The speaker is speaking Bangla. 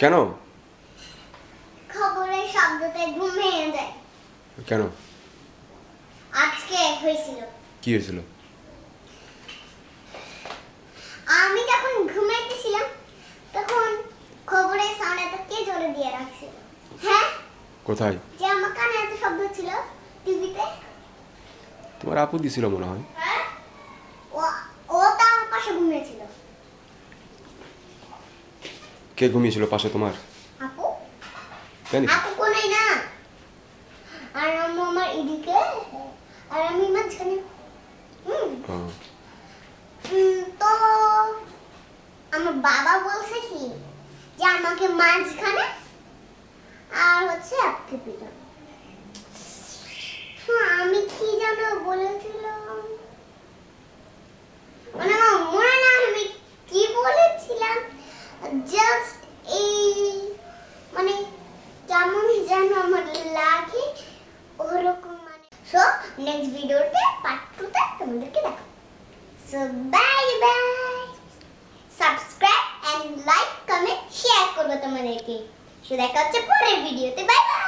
কেন? খবরের শব্দতে ঘুমিয়ে যায়। কেন? আজকে হয়েছিল। কি হয়েছিল? আমি যখন ঘুমাইতেছিলাম তখন খবরের সাউন্ড কে জোরে দিয়ে রাখছিল? হ্যাঁ? কোথায়? যে আমার কানে এত শব্দ ছিল টিভিতে। তোমার আপু দিছিল মনে হয় হ্যাঁ ও ও তো আমার পাশে ঘুমিয়েছিল কে ঘুমিয়েছিল পাশে তোমার? আপু? তাই নাকি? আপু কোনাই না? আর আম্মু আমার এদিকে। আর আমি মাঝখানে হুম। তো আমার বাবা বলছে কি যে আমাকে মাঝখানে আর হচ্ছে আপকে পিছনে হ্যাঁ, আমি কি যেন বলেছিলাম মানে আমার মনে না আমি কি বলেছিলাম জাস্ট এই মানে কেমন যেন আমার লাগে ওরকম মানে সো নেক্সট ভিডিওতে পার্ট টুতে তোমাদেরকে দেখো So bye bye. Subscribe and like, comment, share করব তোমাদেরকে। সে দেখা হচ্ছে পরের ভিডিওতে বাই বাই